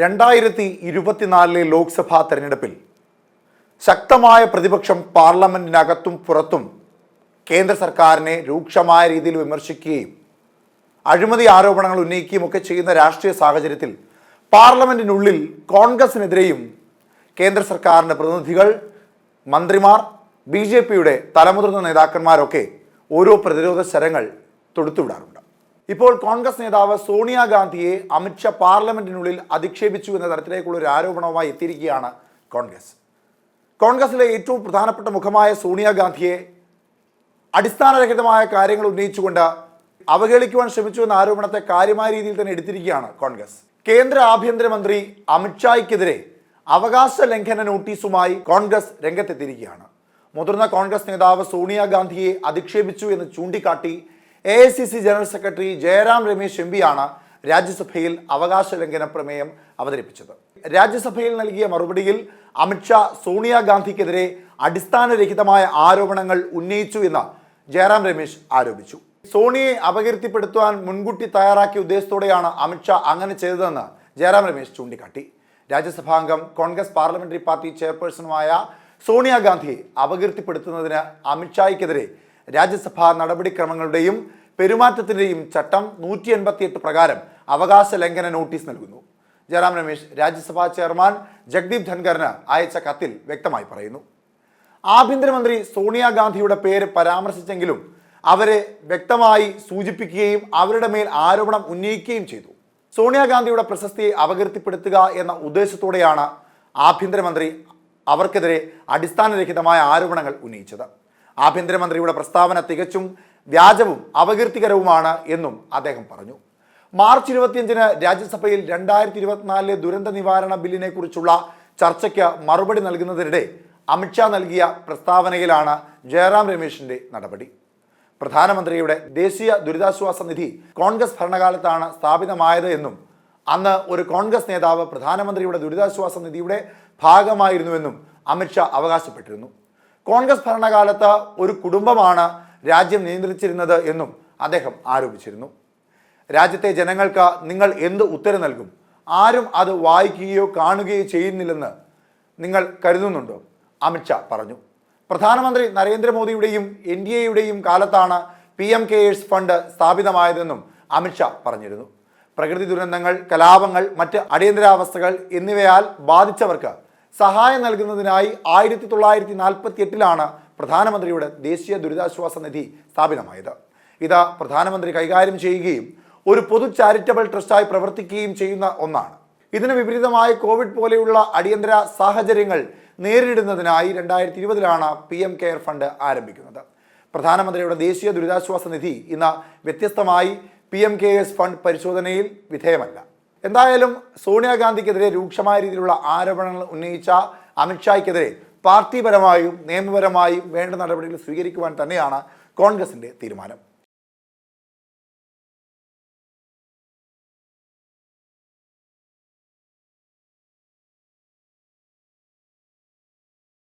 രണ്ടായിരത്തി ഇരുപത്തിനാലിലെ ലോക്സഭാ തെരഞ്ഞെടുപ്പിൽ ശക്തമായ പ്രതിപക്ഷം പാർലമെന്റിനകത്തും പുറത്തും കേന്ദ്ര സർക്കാരിനെ രൂക്ഷമായ രീതിയിൽ വിമർശിക്കുകയും അഴിമതി ആരോപണങ്ങൾ ഉന്നയിക്കുകയും ഒക്കെ ചെയ്യുന്ന രാഷ്ട്രീയ സാഹചര്യത്തിൽ പാർലമെന്റിനുള്ളിൽ കോൺഗ്രസിനെതിരെയും കേന്ദ്ര സർക്കാരിന്റെ പ്രതിനിധികൾ മന്ത്രിമാർ ബി ജെ പിയുടെ തലമുതിർന്ന നേതാക്കന്മാരൊക്കെ ഓരോ പ്രതിരോധ ശരങ്ങൾ തൊടുത്തുവിടാറുണ്ട്. ഇപ്പോൾ കോൺഗ്രസ് നേതാവ് സോണിയാഗാന്ധിയെ അമിത്ഷാ പാർലമെന്റിനുള്ളിൽ അധിക്ഷേപിച്ചു എന്ന തരത്തിലേക്കുള്ള ഒരു ആരോപണവുമായി എത്തിയിരിക്കുകയാണ് കോൺഗ്രസ്. കോൺഗ്രസിലെ ഏറ്റവും പ്രധാനപ്പെട്ട മുഖമായ സോണിയാഗാന്ധിയെ അടിസ്ഥാനരഹിതമായ കാര്യങ്ങൾ ഉന്നയിച്ചുകൊണ്ട് അവഹേളിക്കുവാൻ ശ്രമിച്ചു എന്ന ആരോപണത്തെ കാര്യമായ രീതിയിൽ തന്നെ എടുത്തിരിക്കുകയാണ് കോൺഗ്രസ്. കേന്ദ്ര ആഭ്യന്തരമന്ത്രി അമിത്ഷായ്ക്കെതിരെ അവകാശ ലംഘന നോട്ടീസുമായി കോൺഗ്രസ് രംഗത്തെത്തിയിരിക്കുകയാണ്. മുതിർന്ന കോൺഗ്രസ് നേതാവ് സോണിയാഗാന്ധിയെ അധിക്ഷേപിച്ചു എന്ന് ചൂണ്ടിക്കാട്ടി A I C C general secretary Jairam Ramesh M പിയാണ് രാജ്യസഭയിൽ അവകാശ ലംഘന പ്രമേയം അവതരിപ്പിച്ചത്. രാജ്യസഭയിൽ നൽകിയ മറുപടിയിൽ അമിത്ഷാ സോണിയാഗാന്ധിക്കെതിരെ അടിസ്ഥാനരഹിതമായ ആരോപണങ്ങൾ ഉന്നയിച്ചു എന്ന് ജയറാം രമേശ് ആരോപിച്ചു. സോണിയെ അപകീർത്തിപ്പെടുത്തുവാൻ മുൻകൂട്ടി തയ്യാറാക്കിയ ഉദ്ദേശത്തോടെയാണ് അമിത്ഷാ അങ്ങനെ ചെയ്തതെന്ന് ജയറാം രമേശ് ചൂണ്ടിക്കാട്ടി. രാജ്യസഭാംഗം കോൺഗ്രസ് പാർലമെന്ററി പാർട്ടി ചെയർപേഴ്സണുമായ സോണിയാഗാന്ധിയെ അപകീർത്തിപ്പെടുത്തുന്നതിന് അമിത്ഷായ്ക്കെതിരെ രാജ്യസഭാ നടപടിക്രമങ്ങളുടെയും പെരുമാറ്റത്തിന്റെയും ചട്ടം നൂറ്റി എൺപത്തിയെട്ട് പ്രകാരം അവകാശ ലംഘന നോട്ടീസ് നൽകുന്നു. ജയറാം രമേശ് രാജ്യസഭാ ചെയർമാൻ ജഗ്ദീപ് ധൻഖറിന് അയച്ച കത്തിൽ വ്യക്തമായി പറയുന്നു. ആഭ്യന്തരമന്ത്രി സോണിയാഗാന്ധിയുടെ പേര് പരാമർശിച്ചെങ്കിലും അവരെ വ്യക്തമായി സൂചിപ്പിക്കുകയും അവരുടെ മേൽ ആരോപണം ഉന്നയിക്കുകയും ചെയ്തു. സോണിയാഗാന്ധിയുടെ പ്രശസ്തിയെ അപകീർത്തിപ്പെടുത്തുക എന്ന ഉദ്ദേശത്തോടെയാണ് ആഭ്യന്തരമന്ത്രി അവർക്കെതിരെ അടിസ്ഥാനരഹിതമായ ആരോപണങ്ങൾ ഉന്നയിച്ചത്. ആഭ്യന്തരമന്ത്രിയുടെ പ്രസ്താവന തികച്ചും വ്യാജവും അപകീർത്തികരവുമാണ് എന്നും അദ്ദേഹം പറഞ്ഞു. മാർച്ച് ഇരുപത്തിയഞ്ചിന് രാജ്യസഭയിൽ രണ്ടായിരത്തി ഇരുപത്തിനാലിലെ ദുരന്ത നിവാരണ ബില്ലിനെ കുറിച്ചുള്ള ചർച്ചയ്ക്ക് മറുപടി നൽകുന്നതിനിടെ അമിത്ഷാ നൽകിയ പ്രസ്താവനയിലാണ് ജയറാം രമേശിന്റെ നടപടി. പ്രധാനമന്ത്രിയുടെ ദേശീയ ദുരിതാശ്വാസ നിധി കോൺഗ്രസ് ഭരണകാലത്താണ് സ്ഥാപിതമായത് എന്നും അന്ന് ഒരു കോൺഗ്രസ് നേതാവ് പ്രധാനമന്ത്രിയുടെ ദുരിതാശ്വാസ നിധിയുടെ ഭാഗമായിരുന്നുവെന്നും അമിത്ഷാ അവകാശപ്പെട്ടിരുന്നു. കോൺഗ്രസ് ഭരണകാലത്ത് ഒരു കുടുംബമാണ് രാജ്യം നിയന്ത്രിച്ചിരുന്നത് എന്നും അദ്ദേഹം ആരോപിച്ചിരുന്നു. രാജ്യത്തെ ജനങ്ങൾക്ക് നിങ്ങൾ എന്ത് ഉത്തരം നൽകും? ആരും അത് വായിക്കുകയോ കാണുകയോ ചെയ്യുന്നില്ലെന്ന് നിങ്ങൾ കരുതുന്നുണ്ടോ? അമിത്ഷാ പറഞ്ഞു. പ്രധാനമന്ത്രി നരേന്ദ്രമോദിയുടെയും എൻ ഡി എയുടെയും കാലത്താണ് പി എം കെയേഴ്സ് ഫണ്ട് സ്ഥാപിതമായതെന്നും അമിത്ഷാ പറഞ്ഞിരുന്നു. പ്രകൃതി ദുരന്തങ്ങൾ കലാപങ്ങൾ മറ്റ് അടിയന്തരാവസ്ഥകൾ എന്നിവയാൽ ബാധിച്ചവർക്ക് സഹായം നൽകുന്നതിനായി ആയിരത്തി തൊള്ളായിരത്തി നാൽപ്പത്തി എട്ടിലാണ് പ്രധാനമന്ത്രിയുടെ ദേശീയ ദുരിതാശ്വാസ നിധി സ്ഥാപിതമായത്. ഇത് പ്രധാനമന്ത്രി കൈകാര്യം ചെയ്യുകയും ഒരു പൊതു ചാരിറ്റബിൾ ട്രസ്റ്റായി പ്രവർത്തിക്കുകയും ചെയ്യുന്ന ഒന്നാണ്. ഇതിന് വിപരീതമായി കോവിഡ് പോലെയുള്ള അടിയന്തര സാഹചര്യങ്ങൾ നേരിടുന്നതിനായി രണ്ടായിരത്തി ഇരുപതിലാണ് പി എം കെയർ ഫണ്ട് ആരംഭിക്കുന്നത്. പ്രധാനമന്ത്രിയുടെ ദേശീയ ദുരിതാശ്വാസ നിധി ഇന്ന് വ്യത്യസ്തമായി P M K S fund പരിശോധനയിൽ വിധേയമല്ല. എന്തായാലും സോണിയാഗാന്ധിക്കെതിരെ രൂക്ഷമായ രീതിയിലുള്ള ആരോപണങ്ങൾ ഉന്നയിച്ച അമിത്ഷായ്ക്കെതിരെ പാർട്ടിപരമായും നിയമപരമായും വേണ്ട നടപടികൾ സ്വീകരിക്കുവാൻ തന്നെയാണ് കോൺഗ്രസിന്റെ തീരുമാനം.